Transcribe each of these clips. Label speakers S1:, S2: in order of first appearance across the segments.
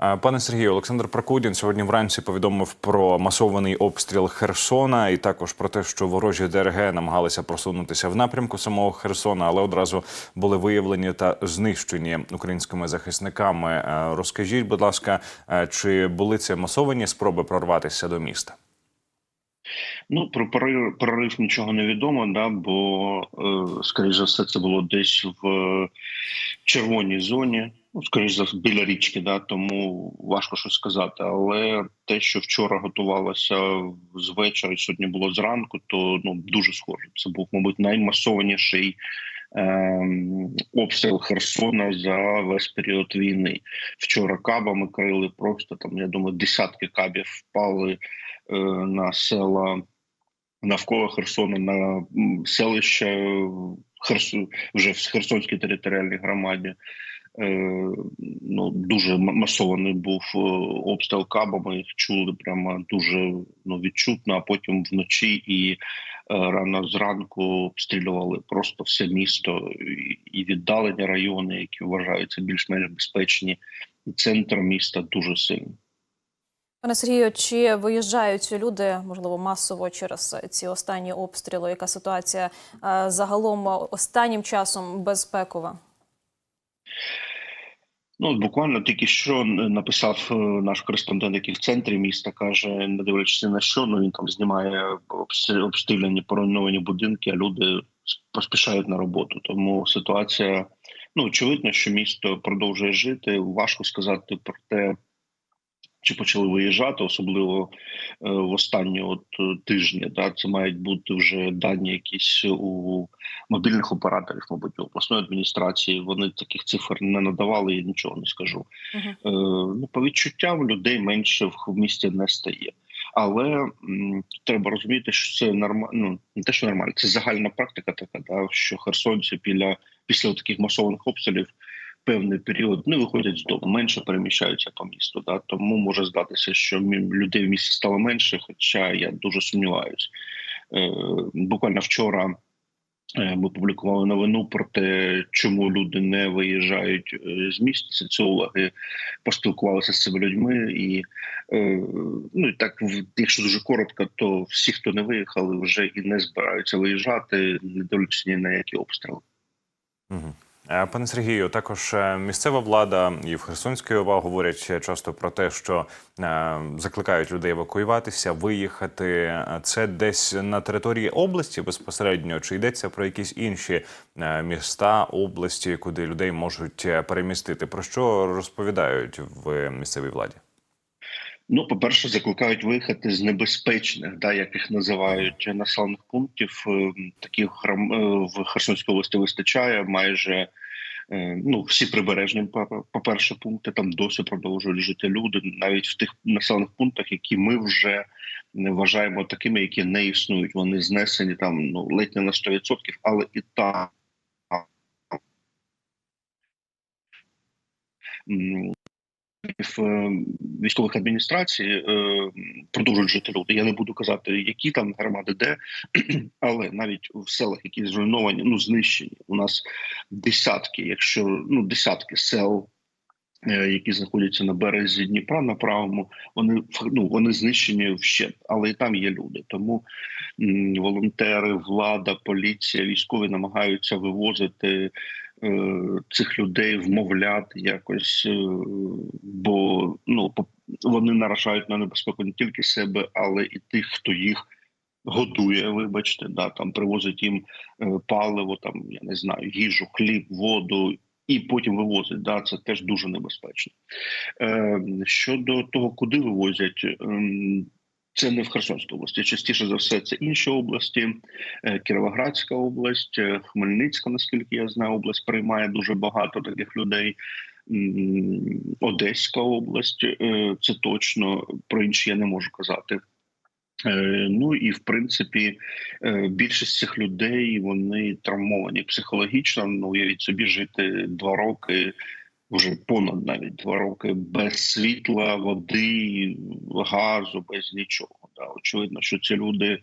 S1: Пане Сергію, Олександр Прокудін сьогодні вранці повідомив про масований обстріл Херсона і також про те, що ворожі ДРГ намагалися просунутися в напрямку самого Херсона, але одразу були виявлені та знищені українськими захисниками. Е, Розкажіть, будь ласка, е, чи були це масовані спроби прорватися до міста?
S2: Ну, про прорив, прорив нічого не відомо, да, бо, е, скоріш за все, це було десь в е, червоній зоні, ну, скоріш за біля річки, да, тому важко щось сказати. Але те, що вчора готувалося з вечора і сьогодні було зранку, то ну, дуже схоже. Це був, мабуть, наймасованіший ем, обстріл Херсона за весь період війни. Вчора кабами крили просто там, я думаю, десятки кабів впали е, на села навколо Херсона, на м, селища Херсу, вже в Херсонській територіальній громаді. Е, ну, дуже масований був е, обстріл кабами, їх чули прямо дуже ну, відчутно, а потім вночі і е, рано зранку обстрілювали просто все місто і- віддалені райони, які вважаються більш-менш безпечні, і центр міста дуже сильний.
S3: Пане Сергію, чи виїжджають люди, можливо, масово через ці останні обстріли? Яка ситуація загалом останнім часом безпекова?
S2: Ну, буквально тільки що написав е, наш кореспондент, який в центрі міста каже, не дивлячись на що, ну він там знімає обстрі- обстріляні поруйновані будинки, а люди поспішають на роботу. Тому ситуація ну очевидно, що місто продовжує жити. Важко сказати про те, чи почали виїжджати, особливо е, в останні от е, тижні. Да, це мають бути вже дані якісь у мобільних операторів, мабуть, у обласної адміністрації. Вони таких цифр не надавали, я нічого не скажу. Е, ну, по відчуттям людей менше в місті не стає. Але м, треба розуміти, що це нормально. Ну не те, що нормально, це загальна практика така, да, що херсонці після, після таких масованих обстрілів певний період не виходять з дому, менше переміщаються по місту. Да, тому може здатися, що людей в місті стало менше, хоча я дуже сумніваюсь. Е, буквально вчора. е, Ми публікували новину про те, чому люди не виїжджають е, з міст. Соціологи поспілкувалися з цими людьми, і ну і так, якщо дуже коротко, то всі, хто не виїхали, вже і не збираються виїжджати, не дивлячись ні на які обстріли.
S1: Угу. Пане Сергію, також е, місцева влада і в Херсонській ОВА говорять е, часто про те, що е, закликають людей евакуюватися, виїхати. Е, Це десь на території області безпосередньо, чи йдеться про якісь інші е, міста, області, куди людей можуть е, перемістити? Про що розповідають в місцевій владі?
S2: Ну, по-перше, закликають виїхати з небезпечних, да, як їх називають населених пунктів. Е, Таких е, в Херсонській області вистачає майже. е, Ну, всі прибережні, по- по-перше, пункти там досі продовжують жити люди, навіть в тих населених пунктах, які ми вже вважаємо такими, які не існують. Вони знесені там ну ледь не на 100%, але і там м, е, військових адміністрацій е, продовжують жити люди. Я не буду казати, які там громади, де, але навіть в селах, які зруйновані, ну знищені. У нас десятки, якщо ну десятки сел. е, Які знаходяться на березі Дніпра на правому, вони ну, вони знищені вщент, але і там є люди. Тому волонтери, влада, поліція, військові намагаються вивозити цих людей, вмовляти якось, е, бо ну вони наражають на небезпеку не тільки себе, але і тих, хто їх годує. Вибачте, да там привозить їм е, паливо, там я не знаю, їжу, хліб, воду. І потім вивозять, да, це теж дуже небезпечно. Е, щодо того, куди вивозять, ем, це не в Херсонській області. Частіше за все, це інші області. Е, Кіровоградська область, е, Хмельницька, наскільки я знаю, область приймає дуже багато таких людей. Одеська область, е, це точно про інші я не можу казати. Ну і в принципі більшість цих людей вони травмовані психологічно. Ну уявіть собі жити два роки, вже понад навіть два роки без світла, води, газу, без нічого. Да. Очевидно, що ці люди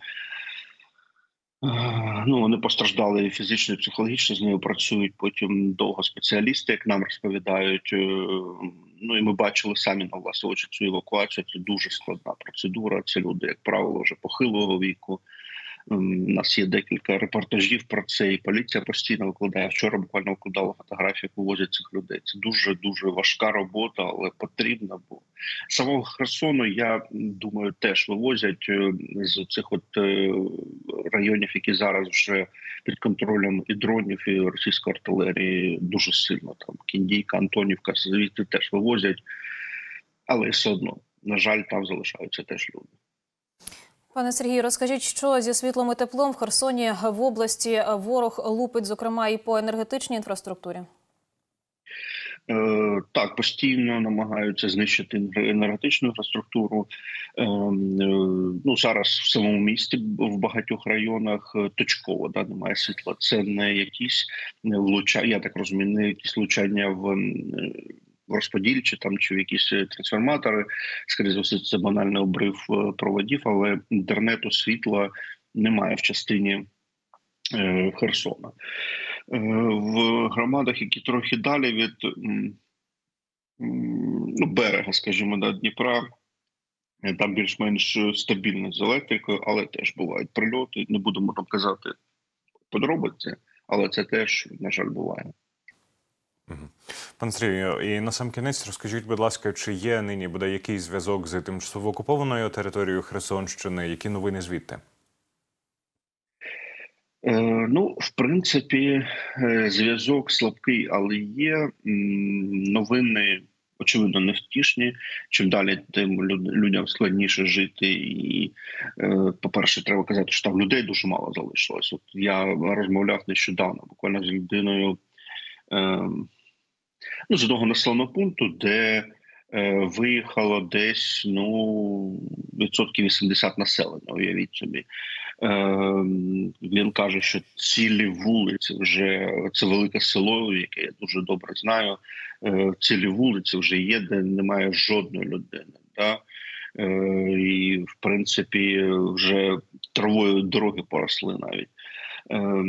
S2: Е, Ну, вони постраждали фізично, і психологічно, з нею працюють потім довго спеціалісти, як нам розповідають. Е, Ну і ми бачили самі на власні очі цю евакуацію. Це дуже складна процедура. Це люди, як правило, вже похилого віку. У нас є декілька репортажів про це, і поліція постійно викладає. Вчора буквально викладала фотографії, як вивозять цих людей. Це дуже дуже важка робота, але потрібна. Бо самого Херсону я думаю, теж вивозять е, з цих от е, районів, які зараз вже під контролем і дронів, і російської артилерії дуже сильно. Там Кіндійка, Антонівка, звідти теж вивозять, але все одно, на жаль, там залишаються теж люди.
S3: Пане Сергію, розкажіть, що зі світлом і теплом в Херсоні в області ворог лупить, зокрема, і по енергетичній інфраструктурі.
S2: Е, Так, постійно намагаються знищити енергетичну інфраструктуру. Е, е, Ну зараз в самому місті в багатьох районах е, точково да, немає світла. Це не якісь влучання, я так розумію, не якісь влучання в. Розподіль чи там чи в якісь е, трансформатори, скоріше за все, це банальний обрив е, проводів, але інтернету, світла немає в частині е, Херсона. В громадах, які трохи далі від ну, берега, скажімо, да, Дніпра. Там більш-менш стабільно з електрикою, але теж бувають прильоти. Не будемо там казати подробиці, але це теж, на жаль, буває.
S1: Пане Сергію, і на сам кінець розкажіть, будь ласка, чи є нині буде якийсь зв'язок з тимчасово окупованою територією Херсонщини? Які новини звідти?
S2: Е, ну, в принципі, е, зв'язок слабкий, але є новини, очевидно, невтішні. Чим далі, тим людям складніше жити. І, е, по-перше, треба казати, що там людей дуже мало залишилось. От я розмовляв нещодавно, буквально з людиною е, ну, з одного населеного пункту, де е, виїхало десь ну, відсотків 80 населення, уявіть собі. Е, він каже, що цілі вулиці вже це велике село, яке я дуже добре знаю. Е, цілі вулиці вже є, де немає жодної людини. Да? Е, і, в принципі, вже травою дороги поросли навіть. Е,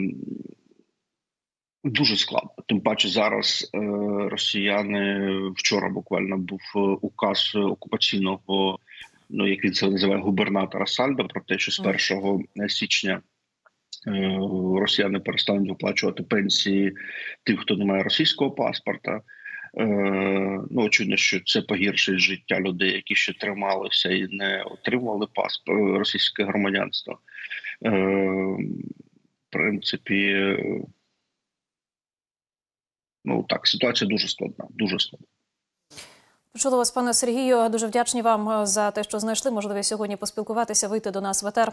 S2: Дуже складно. Тим паче зараз е, росіяни вчора буквально був е, указ окупаційного ну як він це називає губернатора Сальдо, про те, що з 1 січня е, росіяни перестануть виплачувати пенсії тим, хто не має російського паспорта. Е, ну, очевидно, що це погіршить життя людей, які ще трималися і не отримували паспорт російське громадянство. Е, в принципі, е, ну так, ситуація дуже складна, дуже складна.
S3: чули вас, пане Сергію. Дуже вдячні вам е, за те, що знайшли можливість сьогодні поспілкуватися, вийти до нас в етер.